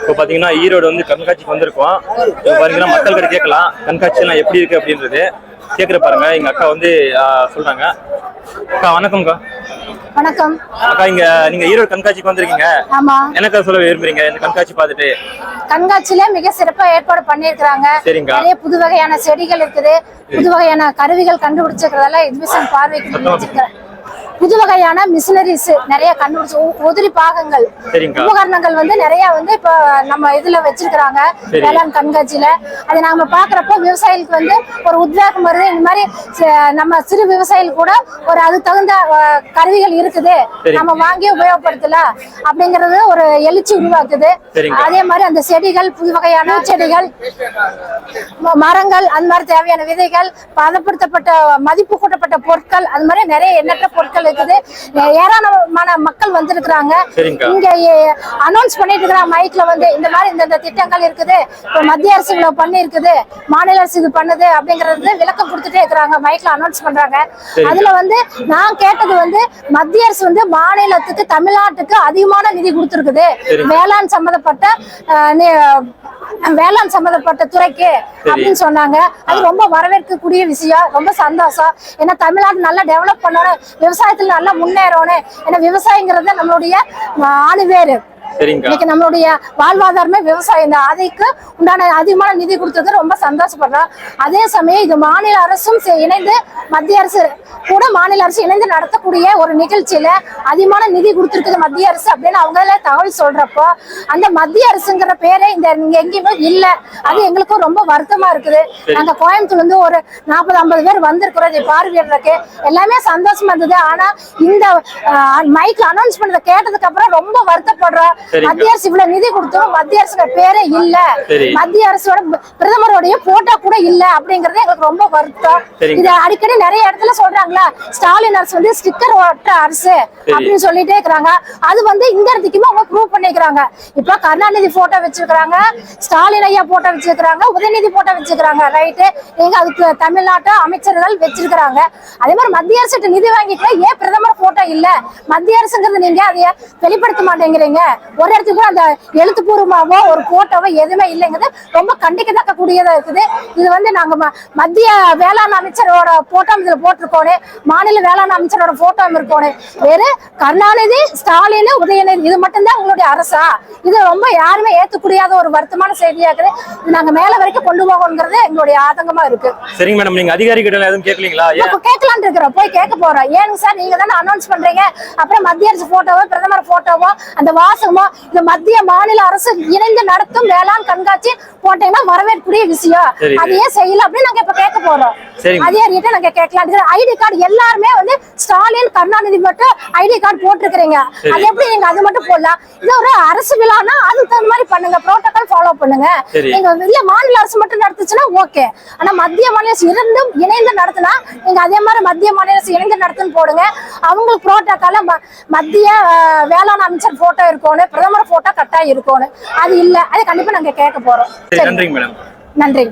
இப்போ பாத்தீங்கன்னா ஈரோடு வந்து கண்காட்சிக்கு வந்திருக்கோம். இப்போ பாத்தீங்கன்னா மக்கள்கிட்ட கேட்கலாம். கண்காட்சி எல்லாம் எப்படி இருக்கு அப்படின்றது. கேக்குற பாருங்க. எங்க அக்கா வந்து ஆ, சொல்றாங்க. அக்கா வணக்கம்க்கா. வணக்கம். அக்கா இங்க நீங்க ஈரோடு கண்காட்சிக்கு வந்திருக்கீங்க. ஆமா. எனக்கு சொல்ல விரும்புறீங்க? இந்த கண்காட்சி பார்த்துட்டு. கண்காட்சியில மிக சிறப்பா ஏற்பாடு பண்ணியிருக்கிறாங்க. சரிங்க. நிறைய புது வகையான செடிகள் இருக்குது. புது வகையான கருவிகள் கண்டுபிடிச்சிருக்கிறதெல்லாம் எக்ஸிபிஷன் பார்வைக்கு புது வகையான மிஷினரிஸ் நிறைய கண்டுபிடிச்சு உதிரி பாகங்கள். உபகரணங்கள் வந்து நிறைய வந்து இப்போ நம்ம இதுல வச்சிருக்கிறாங்க சரி. வேளாண் கண்காட்சியில அதை நாம பாக்குறப்போ விவசாயிகளுக்கு வந்து ஒரு உத்வேகம் வருது இந்த மாதிரி நம்ம சிறு விவசாயிகள் கூட ஒரு அது தகுந்த கருவிகள் இருக்குது. நம்ம வாங்கி உபயோகப்படுத்தலாம் அப்படிங்கறது ஒரு எழுச்சி உருவாக்குது. அதே மாதிரி அந்த செடிகள் புது வகையான செடிகள் மரங்கள் அந்த மாதிரி தேவையான விதைகள் பதப்படுத்தப்பட்ட மதிப்பு கூட்டப்பட்ட பொருட்கள் அது மாதிரி நிறைய எண்ணற்ற பொருட்கள் இருக்குது. ஏராளமான மக்கள் வந்திருக்கிறாங்க. இங்க அனௌன்ஸ் பண்ணிட்டு இருக்கிறாங்க மைக்ல வந்து இந்த மாதிரி இந்த திட்டங்கள் இருக்குது. இப்போ மத்திய அரசு இவ்வளவு பண்ணி இருக்குது மாநில அரசு இது பண்ணுது அப்படிங்கறது விளக்கம் கொடுத்துட்டே இருக்கிறாங்க. மைக்ல அனௌன்ஸ் பண்றாங்க. அதுல வந்து நான் கேட்டது வந்து மத்திய அரசு வந்து மாநிலத்துக்கு தமிழ்நாட்டுக்கு அதிகமான நிதி கொடுத்துருக்குது. வேளாண் சம்பந்தப்பட்ட வேளாண் சம்பந்தப்பட்ட துறைக்கு அப்படின்னு சொன்னாங்க. அது ரொம்ப வரவேற்கக்கூடிய விஷயம் ரொம்ப சந்தோஷம். ஏன்னா தமிழ்நாடு நல்லா டெவலப் பண்ணணும் விவசாயத்துல நல்லா முன்னேறணும். ஏன்னா விவசாயங்கிறது நம்மளுடைய சரிங்கக்கா இன்னைக்கு நம்மளுடைய வாழ்வாதாரமே விவசாயம் தான். அதுக்கு உண்டான அதிகமான நிதி கொடுத்தது ரொம்ப சந்தோஷப்படுறோம். அதே சமயம் இது மாநில அரசும் இணைந்து மத்திய அரசு கூட மாநில அரசு இணைந்து நடத்தக்கூடிய ஒரு நிகழ்ச்சியில அதிகமான நிதி கொடுத்திருக்குது மத்திய அரசு அப்படின்னு அவங்களே தகவல் சொல்றப்போ அந்த மத்திய அரசுங்கிற பேரே இந்த எங்கேயுமே இல்ல. அது எங்களுக்கும் ரொம்ப வருத்தமா இருக்குது. நாங்க கோயம்புத்தூர்ல இருந்து ஒரு நாற்பது ஐம்பது பேர் வந்திருக்கிறோம். இதை பார்வையிடுறதுக்கு எல்லாமே சந்தோஷமா இருந்தது. ஆனா இந்த மைக்ல அனௌன்ஸ் பண்ணதை கேட்டதுக்கு அப்புறம் ரொம்ப வருத்தப்படுறோம். மத்திய அரசு இவ்வளவு நிதி கொடுத்தோம். மத்திய அரசுக்கு பேரே இல்ல. மத்திய அரசோட பிரதமருடைய போட்டோ கூட இல்ல அப்படிங்கறது எங்களுக்கு ரொம்ப வருத்தம். இது அடிக்கடி நிறைய இடத்துல சொல்றாங்களா? ஸ்டாலின் அரசு வந்து ஸ்டிக்கர் ஒட்ட அரசு அப்படின்னு சொல்லிட்டே இருக்கிறாங்க. அது வந்து இந்த இடத்துக்குமே அவங்க ப்ரூவ் பண்ணிக்கிறாங்க. இப்ப கருணாநிதி போட்டோ வச்சிருக்காங்க ஸ்டாலின் ஐயா போட்டோ வச்சிருக்காங்க உதயநிதி போட்டோ வச்சிருக்காங்க ரைட்டு எங்க அதுக்கு தமிழ்நாட்டு அமைச்சர்கள் வச்சிருக்காங்க அதே மாதிரி மத்திய அரசு நிதி வாங்கிட்டு ஏன் பிரதமர் போட்டோ இல்ல? மத்திய அரசுங்கிறது நீங்க அதைய வெளிப்படுத்த மாட்டேங்கிறீங்க. ஒரு இடத்துக்கு கூட அந்த எழுத்துப்பூர்வமாவோ ஒரு போட்டோவோ எதுவுமே இல்லைங்கிறது ரொம்ப கண்டிக்கத்தக்க கூடியதா இருக்குது. இது வந்து நாங்க மத்திய வேளாண் அமைச்சரோட போட்டோ இதுல போட்டிருக்கோனே மாநில வேளாண் அமைச்சரோட போட்டோ இருக்கோனே வேறு கருணாநிதி ஸ்டாலின் உதயநிதி இது மட்டும்தான் உங்களுடைய அரசா? இது ரொம்ப யாருமே ஏத்துக்கூடியாத ஒரு வருத்தமான செய்தியா இருக்குது. நாங்க மேல வரைக்கும் கொண்டு போகணுங்கிறது எங்களுடைய ஆதங்கமா இருக்கு. சரிங்க மேடம் நீங்க அதிகாரிகிட்ட எதுவும் கேட்கலீங்களா? கேட்கலான்னு இருக்கிறோம். போய் கேட்க போறோம். ஏனுங்க சார் நீங்க தானே அனௌன்ஸ் பண்றீங்க? அப்புறம் மத்திய அரசு போட்டோவோ பிரதமர் போட்டோவோ அந்த வாசகமோ இந்த மத்திய மாநில அரசு இணைந்து நடத்தும் வேளாண் கண்காட்சி போட்டீங்கன்னா வரவேற்கக்கூடிய விஷயம். சரி. அது ஏன் செய்யல அப்படின்னு நாங்க இப்ப கேட்க போறோம். அதே ரேட்டை நாங்க கேட்கலாம். ஐடி கார்டு எல்லாருமே வந்து ஸ்டாலின் கருணாநிதி மட்டும் ஐடி கார்டு போட்டிருக்கிறீங்க. அது எப்படி நீங்க அது மட்டும் போடலாம்? இது ஒரு அரசு விழானா அதுக்கு தகுந்த மாதிரி பண்ணுங்க. புரோட்டோகால் பண்ணுங்க. நீங்க இல்ல மாநில அரசு மட்டும் நடத்துச்சுன்னா ஓகே. ஆனா மத்திய மாநில அரசு இரண்டும் இணைந்து நடத்தினா நீங்க அதே மாதிரி மத்திய மாநில அரசு இணைந்து நடத்துன்னு போடுங்க. அவங்களுக்கு புரோட்டோக்கால மத்திய வேளாண் அமைச்சர் போட்டோ இருக்கணும் பிரதமர் போட்டோ கட்டாயம் இருக்கணும். அது இல்ல. அது கண்டிப்பா நாங்க கேட்க போறோம். சரி நன்றிங்க மேடம். நன்றி